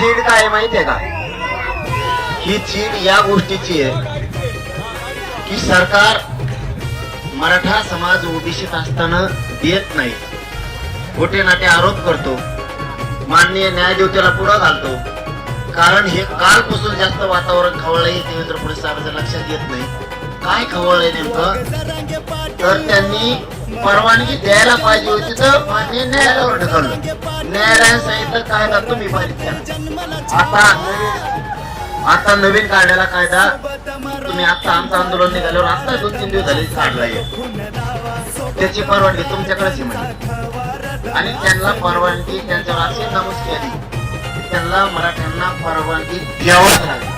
चीड काय माहितीये का? ही चीड या गोष्टीची आहे की सरकार मराठा समाज ओबीसीत असताना देत नाही. खोटे नाटे आरोप करतो माननीय न्यायदेवतेला पुढं घालतो. कारण हे कालपासून जास्त वातावरण खवळलंय देवेंद्र फडणवीस साहेबांच्या लक्षात येत नाही. काय खवळलंय नेमकं? तर त्यांनी परवानगी द्यायला पाहिजे होती तर मान्य न्यायालयावर ढकललं. न्यायालयाने सांगितलं कायदा तुम्ही पारित करा आता आता नवीन काढलेला कायदा तुम्ही आता आमचं आंदोलन निघाल्यावर आता दोन तीन दिवस झाले काढला त्याची परवानगी तुमच्याकडेच म्हणजे आणि त्यांना परवानगी त्यांच्यावर अशी नमूद केली की त्यांना मराठ्यांना परवानगी द्यावंच लागेल.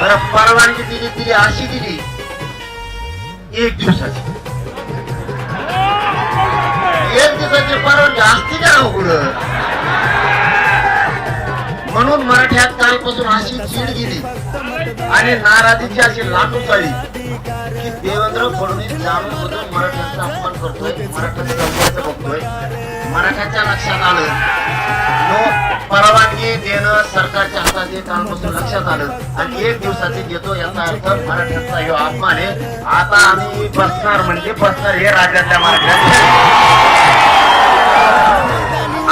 बरं परवानगी दिली दिली अशी दिली. एक दिवसाची. एक दिवसाची परवानगी असते का ना म्हणून मराठ्यात कालपासून अशी चीड गेली. आणि नाराजीची अशी लाटू चाळली की देवेंद्र फडणवीस जाणून बुजून मराठ्यांचा अपमान करतोय मराठ्यांचा बघतोय मराठ्याच्या लक्षात आलं. परवानगी देणं सरकारच्या हातात आहे कालपासून लक्षात आलं. आणि एक दिवसाचे देतो याचा अर्थ मराठ्यांचा हे अपमान आहे. आता आम्ही बसणार म्हणजे बसणार हे राज्यातल्या मराठ्यांच्या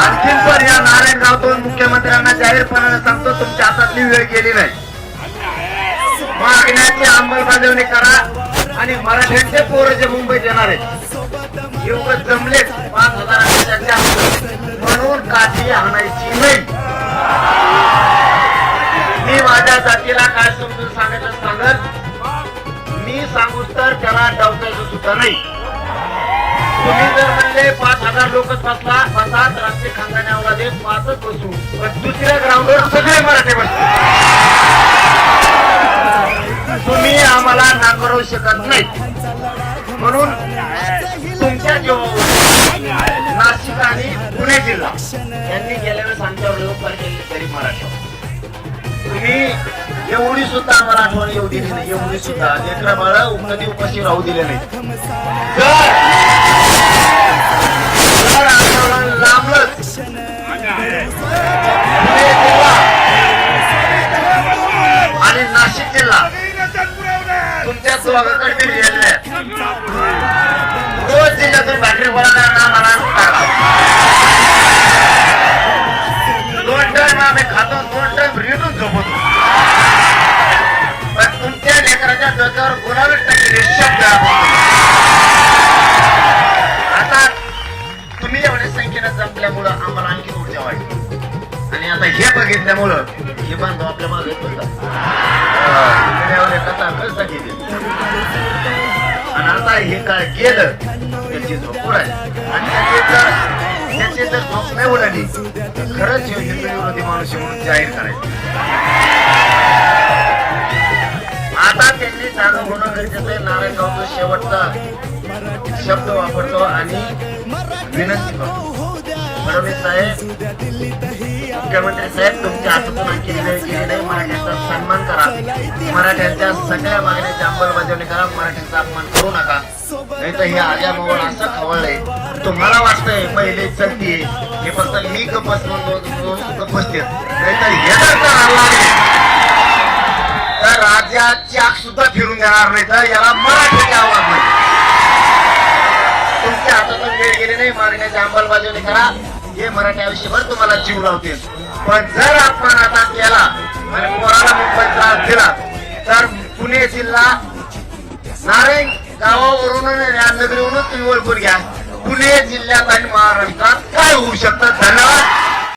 आणखीन पण या नारायणगावतून मुख्यमंत्र्यांना जाहीरपणाने सांगतो तुमच्या हातातली वेळ गेली नाही. मागण्याची अंमलबजावणी करा आणि मराठ्यांचे पोरं जे मुंबईत येणार आहेत एवढं जमले पाच हजाराच्या म्हणून काठी आणायची नाही. मी माझ्या जातीला काय समजून सांगायचं सांगत? मी सांगू तर त्याला डावतायचं सुद्धा नाही. तुम्ही जर म्हणले पाच हजार लोक बसला बसात रात्री आमचे खानदानी पाचच बसू. पण दुसऱ्या ग्राउंडवर सगळे मराठी बसले तुम्ही आम्हाला नाकारू शकत नाही म्हणून महाराष्ट्र आणि पुणे जिल्हा. यांनी गेल्या वेळेस आमच्यावर लोकपाल केली गरीब महाराष्ट्र तुम्ही एवढी सुद्धा आम्हाला आठवण येऊ दिली नाही एवढी सुद्धा. लेकरा बाळा कधी उपाशी राहू दिले नाही जर आंदोलन लांबलंच आणि नाशिक जिल्हा तुमच्या स्वागताकडे मी रोज जिल्ह्यातून भाकरी बोलायला आम्हाला मला खातो दोन टाइम रेटून झोपतो. पण तुमच्या लेकराच्या डोक्यावर गुलाबी टाकलेले शब्द आता तुम्ही एवढ्या संख्येनं जपल्यामुळं आम्हाला आणखी ऊर्जा वाटली आणि आता हे बघितल्यामुळं हे बांधव आपल्या मागे येत होता. कसा गेली आणि आता हे काय केलं त्याची झोप आहे आणि त्याचे जर स्वप्न उडाली तर खरंच हे विरोधी माणूस म्हणून जाहीर करायचे. आता त्यांनी जागा होणं गरजेचं आहे. नारायणगावचा शेवटचा शब्द वापरतो आणि विनंती करतो. फडणवीस साहेब मुख्यमंत्री साहेब तुमच्या हातातून आणखी वेळ गेली नाही. मराठ्यांचा सन्मान करा. मराठ्यांच्या सगळ्या मागण्याची अंमलबजावणी करा. मराठ्यांचा अपमान करू नका. नाही तर हे आल्या मोबाईल असं खवळलंय. तुम्हाला वाटतंय पहिले चलती हे फक्त मी गप बसलो गप बसते तर हे जर तर राज्याची आग सुद्धा फिरून देणार नाही तर याला मराठ्याचे आवाज नाही तुमच्या हातातून वेळ गेले नाही मागण्याची अंमलबजावणी करा. हे मराठी आयुष्यभर तुम्हाला जीव लावतील. पण जर आपण आता केला आणि कोणाला मुंबईत त्रास दिला तर पुणे जिल्हा नारायण गावावरून आणि या नगरीवरून तुम्ही ओळखून घ्या. पुणे जिल्ह्यात आणि महाराष्ट्रात काय होऊ शकतं? धन्यवाद.